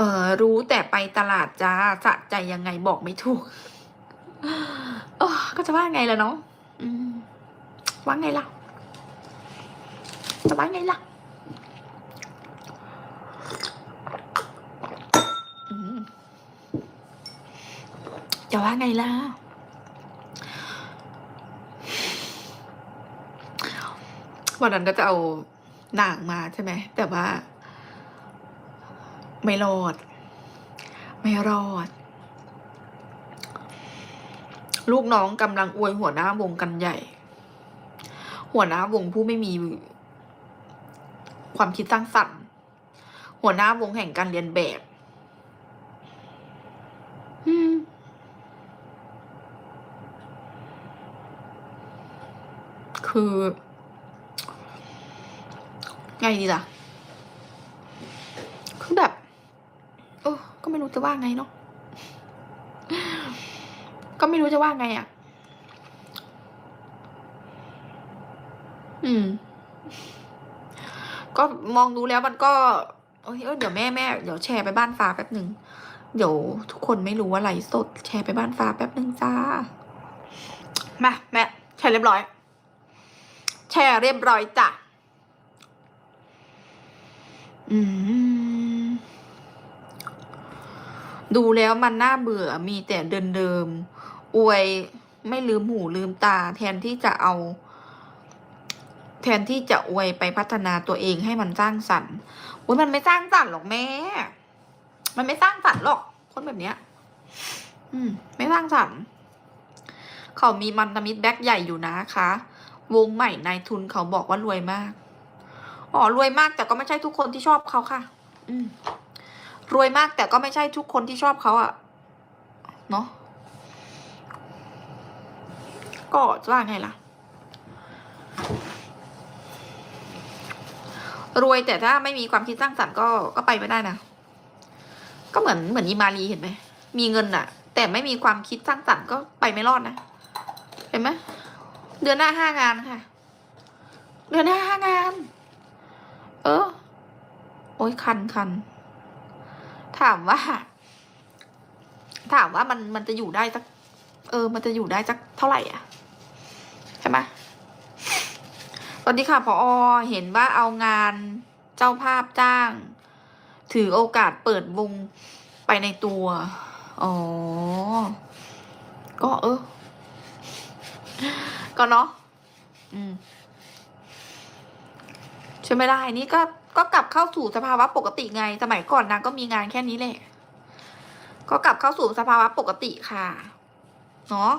เออรู้แต่ไปตลาดจ้าสะใจยังไงบอกไม่ถูกเออก็จะว่าไงล่ะเนาะว่าไงล่ะ จะว่าไงล่ะจะว่าไงล่ะ วันนั้นก็จะเอาหนังมาใช่ไหม แต่ว่า ไม่รอด ไม่รอด ลูกน้องกำลังอวยหัวหน้าวงกันใหญ่ หัวหน้าวงผู้ไม่มีความคิดสร้างสรรค์ หัวหน้าวงแห่งการเรียนแบบอืมคือไงดีล่ะ คือแบบเออก็ไม่ รู้จะว่าไงเนาะก็ไม่รู้จะว่าไงอะ่ะ อืม ก็มองดูแล้วมันก็เอเอยเดี๋ยวแม่แม่เดี๋ยวแชร์ไปบ้านฟ้าแป๊บหนึ่งเดี๋ยวทุกคนไม่รู้ว่าไลสด แชร์ไปบ้านฟ้าแป๊บหนึ่งจ้า มาแม่แชร์เรียบร้อย แชร์เรียบร้อยจ้ะอืม ดูแล้วมันน่าเบื่อมีแต่เดินเดิมๆอวยไม่ลืมหูลืมตา แทนที่จะเอา แทนที่จะอวยไปพัฒนาตัวเองให้มันสร้างสรรค์โอ้ยมันไม่สร้างสรรค์หรอกแม่ มันไม่สร้างสรรค์หรอก คนแบบเนี้ย อืม ไม่สร้างสรรค์เขามีมันธมิตรแบ็คใหญ่อยู่นะคะ วงใหม่นายทุนเขาบอกว่ารวยมาก อ๋อรวยมากแต่ก็ไม่ใช่ทุกคนที่ชอบเขาค่ะ อืม รวยมากแต่ก็ไม่ใช่ทุกคนที่ชอบเขาอะเนาะก็จะว่าไงล่ะ รวยแต่ถ้าไม่มีความคิดสร้างสรรค์ก็ก็ไปไม่ได้นะ ก็เหมือนเหมือนอีมารีเห็นไหมมีเงินอะแต่ไม่มีความคิดสร้างสรรค์ก็ไปไม่รอดนะเห็นไหมเดือนหน้าห้างานค่ะ เดือนหน้าห้างาน เออ โอ้ยคันคัน ถามว่า ถามว่ามันมันจะอยู่ได้สัก เออ มันจะอยู่ได้สักเท่าไหร่อะใช่ไหมสวัสดีค่ะพออเห็นว่าเอางานเจ้าภาพจ้าง ถือโอกาสเปิดวงไปในตัว อ๋อ ก็เออ ก็เนาะอืม ช่ไม่ได้นี่ก็ก็กลับเข้าสู่สภาวะปกติไง สมัยก่อนนางก็มีงานแค่นี้แหละ ก็กลับเข้าสู่สภาวะปกติค่ะ เนาะ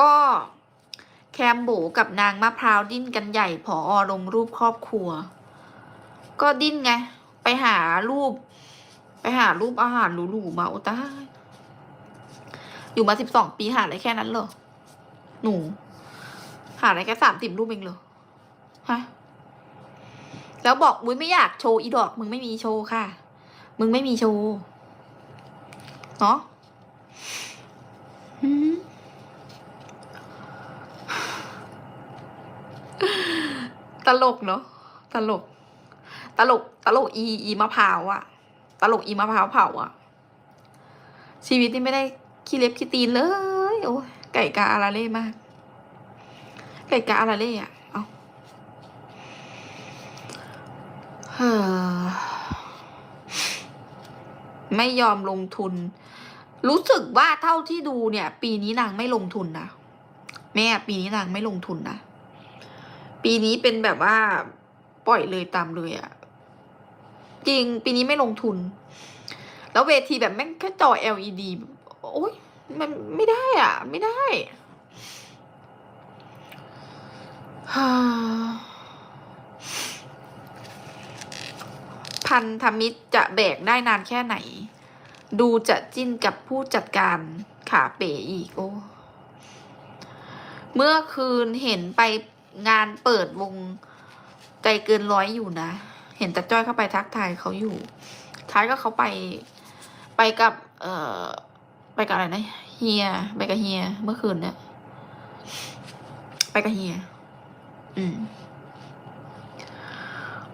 ก็แคมโบกับนางมะพร้าวดิ้นกันใหญ่ผออลงรูปครอบครัว ก็ดิ้นไง ไปหารูป ไปหารูปอาหารหรูๆมาโอตาอยู่มาสิบสองปีหาอะไรแค่นั้นเหรอ หนู หาอะไรแค่สามสิบรูปเองเหรอ ฮะ แล้วบอกมุ้ยไม่อยากโชว์อีดอก มึงไม่มีโชว์ค่ะ มึงไม่มีโชว์เนาะตลกเนาะตลก ตลก ตลกอีอีมะพร้าวอะตลกอีมะพร้าวเผาอะชีวิตนี่ไม่ได้ขี้เล็บขี้ตีนเลย โอ้ยไก่กาอาราเล่มาก ไก่กาอาราเล่อะเอา เฮ้อ ไม่ยอมลงทุน รู้สึกว่าเท่าที่ดูเนี่ย ปีนี้นางไม่ลงทุนนะแม่ปีนี้นางไม่ลงทุนนะปีนี้เป็นแบบว่า ปล่อยเลยตามเลยอะจริง ปีนี้ไม่ลงทุน แล้วเวทีแบบแม่งแค่จอ LED โอ้ยมันไม่ได้อะ ไม่ได้ฮ่า พันธมิตรจะแบกได้นานแค่ไหน ดูจะจิ้นกับผู้จัดการขาเป๋อีกโอ้เมื่อคืนเห็นไปงานเปิดวงใจเกินร้อยอยู่นะ เห็นต่จ้อยเข้าไปทักทายเขาอยู่ ท้ายก็เขาไปไปกับ เอ่อ ไปกับอะไรนะเฮีย ไปกับเฮีย เมื่อคืนเนี่ย ไปกับเฮีย อืม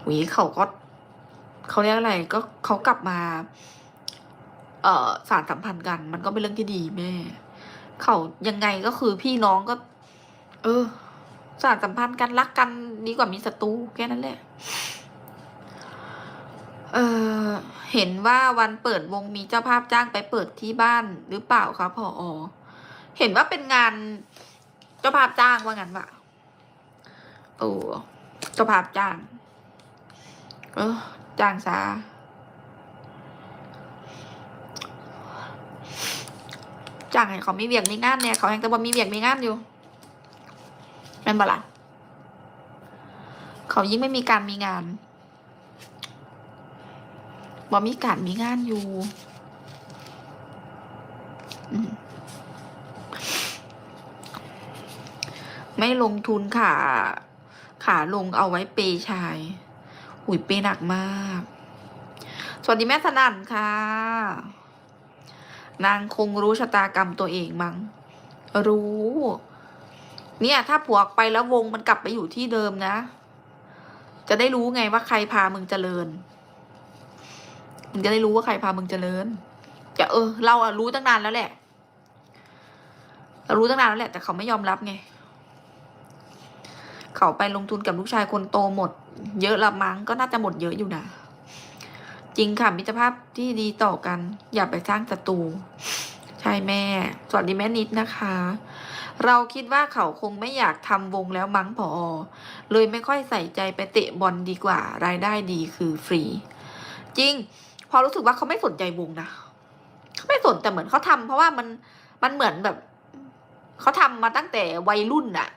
หวีเขาก็ เขาเรียกอะไรก็เขากลับมา เอ่อสารสัมพันธ์กัน มันก็เป็นเรื่องที่ดีแม่ เขายังไงก็คือพี่น้องก็ เออสารสัมพันธ์กันรักกันดีกว่ามีศัตรูแค่นั้นแหละ เออเห็นว่าวันเปิดวงมีเจ้าภาพจ้างไปเปิดที่บ้านหรือเปล่าคะพออเห็นว่าเป็นงานเจ้าภาพจ้างว่างั้นวะโอ้เจ้าภาพจ้าง เออ จางซาจางให้เขามีเวียกมีงานเนี่ยเขายังจะบ่มีเวียกมีงานอยู่แม่นบ่ล่ะเขายิ่งไม่มีการมีงานบ่มีการมีงานอยู่ไม่ลงทุนขาขาลงเอาไว้เปย์ชาย หุยเปย์หนักมาก สวัสดีแม่สนั่นค่ะ นางคงรู้ชะตากรรมตัวเองมั้ง รู้ เนี่ย ถ้าผัวไปแล้ววงมันกลับไปอยู่ที่เดิมนะ จะได้รู้ไงว่าใครพามึงเจริญ มึงจะได้รู้ว่าใครพามึงเจริญจะเออ เราอะรู้ตั้งนานแล้วแหละเรารู้ตั้งนานแล้วแหละ แต่เขาไม่ยอมรับไง เขาไปลงทุนกับลูกชายคนโตหมด เยอะละมั้งก็น่าจะหมดเยอะอยู่นะ จริงค่ะมิตรภาพที่ดีต่อกัน อย่าไปสร้างศัตรูใช่แม่ สวัสดีแม่นิดนะคะ เราคิดว่าเขาคงไม่อยากทำวงแล้วมั้งพอ เลยไม่ค่อยใส่ใจไปเตะบอลดีกว่า รายได้ดีคือฟรี จริง พอรู้สึกว่าเขาไม่สนใจวงนะเขาไม่สนแต่เหมือนเขาทำเพราะว่ามันมันเหมือนแบบเขาทำมาตั้งแต่วัยรุ่นน่ะ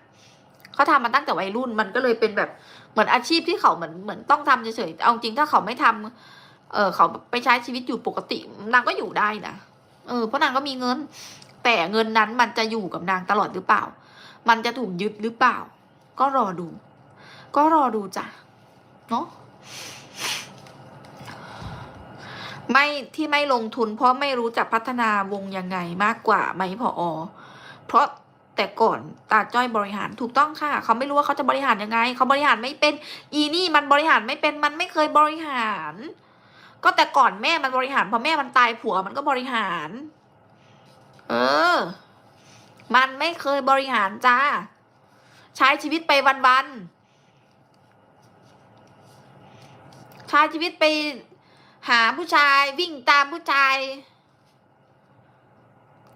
เขาทำมาตั้งแต่วัยรุ่น มันก็เลยเป็นแบบ เหมือนอาชีพที่เขาเหมือนเหมือนต้องทำเฉยๆเอาจริงถ้าเขาไม่ทำเออเขาไปใช้ชีวิตอยู่ปกติ นางก็อยู่ได้นะเออเพราะนางก็มีเงิน แต่เงินนั้นมันจะอยู่กับนางตลอดหรือเปล่า มันจะถูกยึดหรือเปล่า ก็รอดู ก็รอดูจ้ะเนาะไม่ที่ไม่ลงทุนเพราะไม่รู้จักพัฒนาวงยังไงมากกว่าไหมพออเพราะ แต่ก่อนตาจ้อยบริหารถูกต้องค่ะ เขาไม่รู้ว่าเขาจะบริหารยังไง เขาบริหารไม่เป็น อีนี่มันบริหารไม่เป็นมันไม่เคยบริหาร ก็แต่ก่อนแม่มันบริหารพอแม่มันตายผัวมันก็บริหาร เออ มันไม่เคยบริหารจ้า ใช้ชีวิตไปวันๆใช้ชีวิตไปหาผู้ชายวิ่งตามผู้ชาย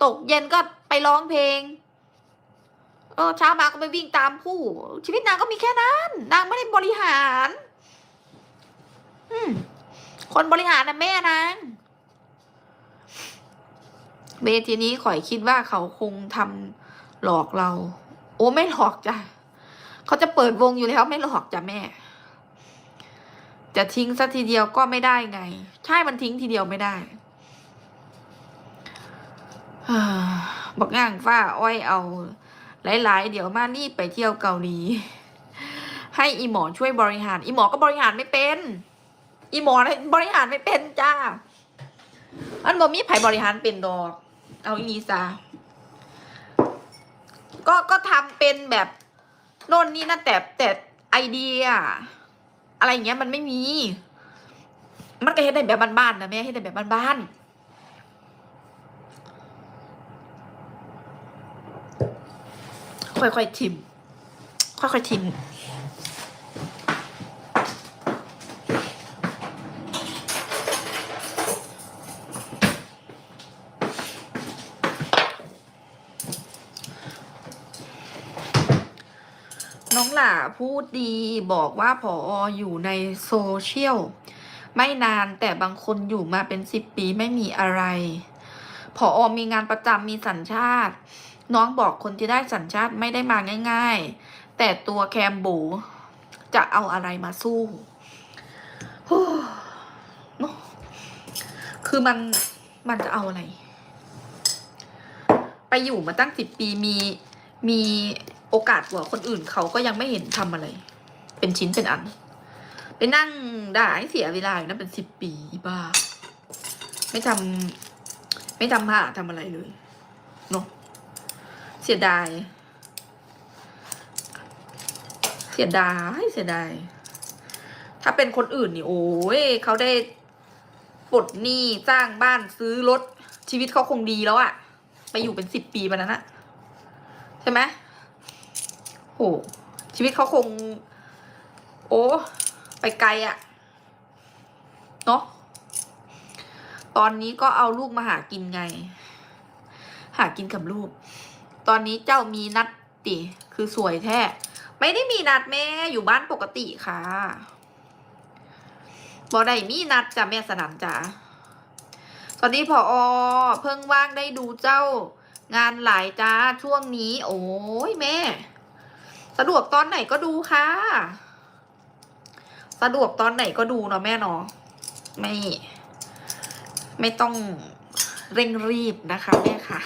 ตกเย็นก็ไปร้องเพลง เออเช้ามาก็ไปวิ่งตามผู้ ชีวิตนางก็มีแค่นั้น นางไม่ได้บริหาร อืมคนบริหารนะแม่นางเวทีนี้ข่อยคิดว่าเขาคงทำหลอกเรา โอ้ไม่หลอกจ้ะเขาจะเปิดวงอยู่แล้วไม่หลอกจ้ะแม่ จะทิ้งสักทีเดียวก็ไม่ได้ไง ใช่มันทิ้งทีเดียวไม่ได้อบอกง่างฟ้าอ้อยเอา หลายๆ เดี๋ยวมารีบไปเที่ยวเกาหลี ให้อีหมอช่วยบริหาร อีหมอก็บริหารไม่เป็น อีหมอนบริหารไม่เป็นจ้า อันบ่มีไผบริหารเป็นดอก เอาอีนีซะก็ก็ทำเป็นแบบโน่นนี่นั่นแต่แต่ไอเดีย อะไรอย่างเงี้ยมันไม่มี มันก็เฮ็ดได้แบบบ้านๆนะแม่เฮ็ดได้แบบบ้านๆ ค่อยๆชิม ค่อยๆชิมน้องหล่าพูดดีบอกว่าผออยู่ในโซเชียลไม่นานแต่บางคนอยู่มาเป็นสิบปีไม่มีอะไรผอมีงานประจำมีสัญชาติ น้องบอกคนที่ได้สัญชาติไม่ได้มาง่าย ๆ แต่ตัวแคมบูจะเอาอะไรมาสู้น้อคือมันมันจะเอาอะไร ไปอยู่มาตั้งสิบปีมีมีโอกาสกว่าคนอื่นเขาก็ยังไม่เห็นทำอะไร เป็นชิ้นเป็นอัน ไปนั่งด่าให้เสียเวลาอยู่นะเป็นสิบปีบ้า ไม่ทำไม่ทำหาทำอะไรเลยเนาะ เสียดาย เสียดายเสียดาย ถ้าเป็นคนอื่นนี่โอ้ยเขาได้ปลดหนี้สร้างบ้านซื้อรถชีวิตเขาคงดีแล้วอะไปอยู่เป็นสิบปีมานั้นอะใช่ไหมโหชีวิตเขาคง โอ้ไปไกลอะเนาะตอนนี้ก็เอาลูกมาหากินไง หากินกับลูก ตอนนี้เจ้ามีนัดติคือสวยแท้ ไม่ได้มีนัดแม่อยู่บ้านปกติค่ะบอได้มีนัดจ้ะแม่สนามจ๋าสวัสดีพออเพิ่งว่างได้ดูเจ้างานหลายจ้าช่วงนี้ โอ้ยแม่ สะดวกตอนไหนก็ดูค่ะ สะดวกตอนไหนก็ดูเนาะแม่เนาะไม่ ไม่ต้องเร่งรีบนะคะแม่ค่ะ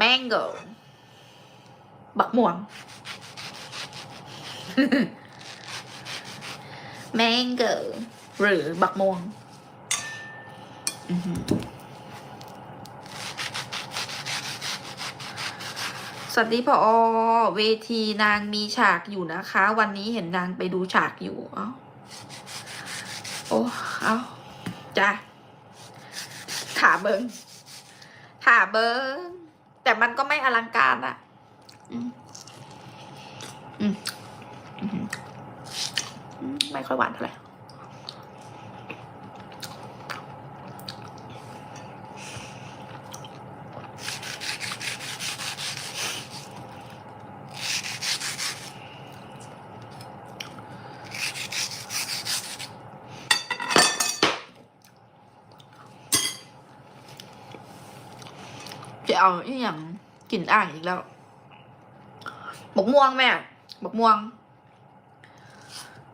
mango บักม่วง mango หรือบักม่วงอื้อหือสวัสดีพออเวทีนางมีฉากอยู่นะคะ วันนี้เห็นนางไปดูฉากอยู่ เอ้า โอ้ เอาจ้ะขาเบิงขาเบิง แต่มันก็ไม่อลังการอะอืมอืมอืมอืมไม่ค่อยหวานเท่าไหร่ เอาอีหยังกลิ่นอ่างอีกแล้วบกม่วงแม่บกม่วง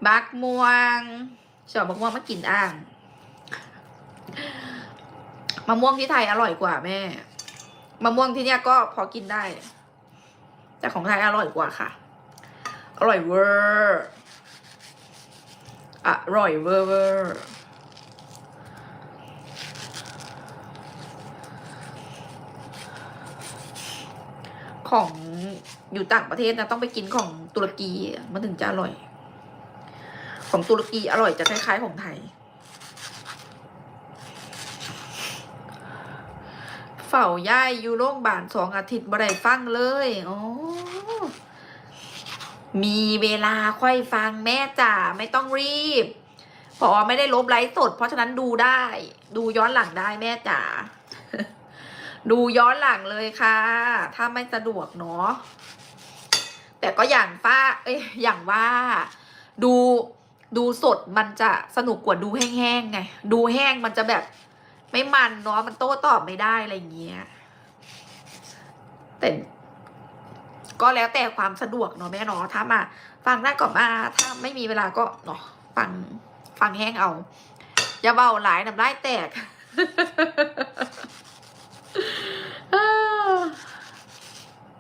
บักม่วงชอบบกม่วงมากินอ่างมะม่วงที่ไทยอร่อยกว่าแม่มะม่วงที่เนี้ยก็พอกินได้ แต่ของไทยอร่อยกว่าค่ะ อร่อยเวอร์อร่อยเวอร์เวอร์ ของอยู่ต่างประเทศนะต้องไปกินของตุรกีมันถึงจะอร่อย ของตุรกีอร่อยจะคล้ายๆของไทยเฝ้าย่ายอยู่โรงพยาบาลสองอาทิตย์บ่ได้ฟังเลยอ๋อมีเวลาค่อยฟังแม่จ๋าไม่ต้องรีบพอไม่ได้ลบไลฟ์สด เพราะฉะนั้นดูได้ ดูย้อนหลังได้แม่จ๋า ดูย้อนหลังเลยค่ะ ถ้าไม่สะดวกเนาะแต่ก็อย่างป้า เอ้ยอย่างว่า ดูดูสดมันจะสนุกกว่าดูแห้งๆไง ดูแห้งมันจะแบบ ไม่มันเนาะมันโต้ตอบไม่ได้อะไรเงี้ยแต่ก็แล้วแต่ความสะดวกเนาะแม่เนาะถ้ามาฟังได้ก็มา ถ้าไม่มีเวลาก็เนาะฟังฟังแห้งเอา อย่าเบาหลายน้ำลายแตก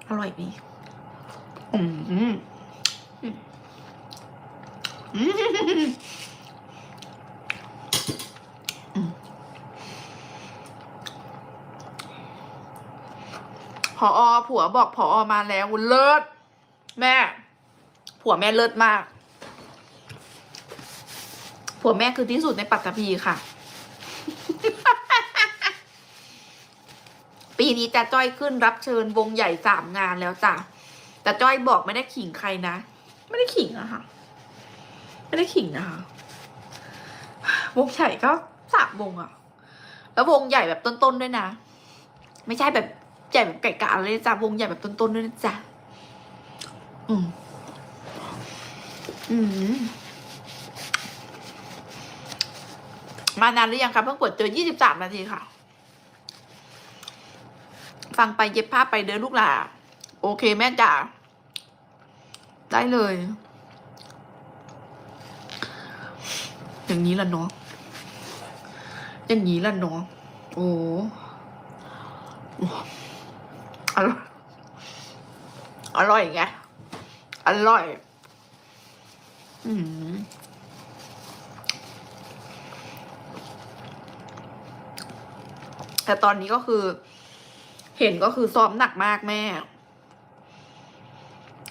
อร่อยดีอืมอืมอืมอืมอืมพออผัวบอกพออมาแล้วเลิศแม่ ผัวแม่เลิศมาก ผัวแม่คือที่สุดในปัตตภีค่ะ ปีนี้จะจ้อยขึ้นรับเชิญวงใหญ่สามงานแล้วจ้ะแต่จ้อยบอกไม่ได้ขิงใครนะ ไม่ได้ขิงอะค่ะ ไม่ได้ขิงนะคะวงใหญ่ก็สามวงอะแล้ววงใหญ่แบบต้นๆด้วยนะ ไม่ใช่แบบใหญ่แบบไก่กาเลยจ้ะวงใหญ่แบบต้นๆด้วยนะจ๊ะอืมอืมมานานหรือยังคะเพิ่งกดเจอยี่สิบสามนาทีค่ะ ฟังไปเย็บผ้าไปเดินลูกหลาโอเคแม่จ๋าได้เลย อย่างนี้ละเนาะอย่างนี้ละเนาะโอ้อร่อยอร่อยไงอร่อย อืมแต่ตอนนี้ก็คือ เห็นก็คือซ้อมหนักมากแม่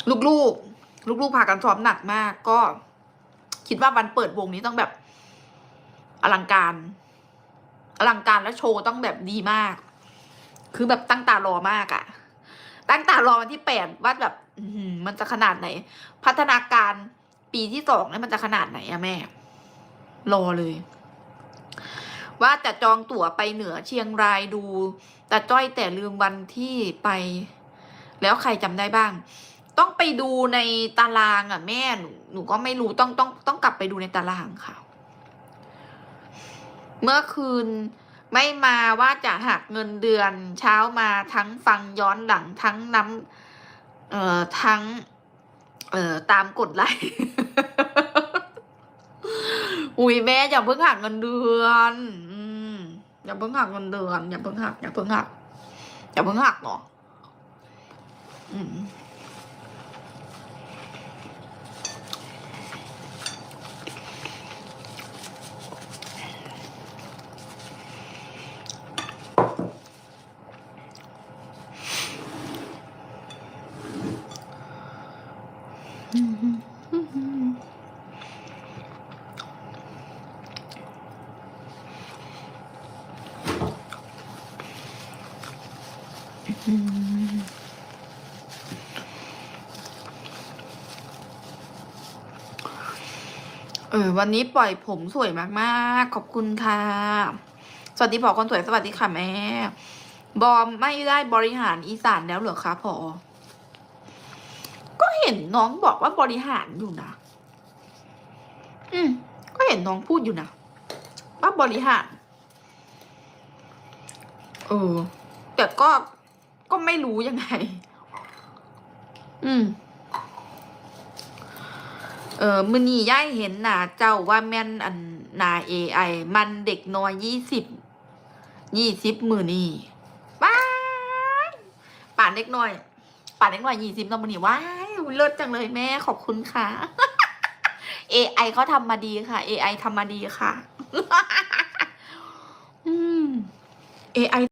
ลูกๆ ลูกๆพากันซ้อมหนักมาก ก็ คิดว่าวันเปิดวงนี้ต้องแบบ อลังการ อลังการและโชว์ต้องแบบดีมาก คือแบบตั้งตารอมากอะตั้งตารอวันที่แปดว่าแบบมันจะขนาดไหน พัฒนาการปีที่สองเนี่ยมันจะขนาดไหนอะแม่ รอเลย ว่าจะจองตั๋วไปเหนือเชียงรายดู แต่จ้อยแต่ลืมวันที่ไป แล้วใครจำได้บ้าง ต้องไปดูในตารางอะ แม่หนูหนูก็ไม่รู้ต้องต้องต้องกลับไปดูในตารางค่ะ เมื่อคืนไม่มาว่าจะหักเงินเดือนเช้ามาทั้งฟังย้อนหลังทั้งน้ำเอ่อทั้ง เอ่อตามกดไลค์ อุ้ยแม่อย่าเพิ่งหักเงินเดือนอืมอย่าเพิ่งหักเงินเดือนอย่าเพิ่งหักอย่าเพิ่งหักอย่าเพิ่งหักเนาะอืม เออ วันนี้ปล่อยผมสวยมากๆ ขอบคุณค่ะ สวัสดีพอคนสวยสวัสดีค่ะแม่ บอมไม่ได้บริหารอีสานแล้วเหรอคะพอก็เห็นน้องบอกว่าบริหารอยู่นะ อืม ก็เห็นน้องพูดอยู่นะ ว่าบริหาร เออ แต่ก็ ก็ไม่รู้ยังไง อืม เออมือนีย่ายเห็นหนาเจ้าว่าแม่นอันหนาเอไอมันเด็กน้อยยี่สิบยี่สิบมือนี่ว้ายป่านเด็กน้อย ป่านเด็กน้อยยี่สิบน้องมือนี่ว้ายเลิศจังเลยแม่ขอบคุณค่ะ AI เขาทำมาดีค่ะ AI ทำมาดีค่ะ อืม AI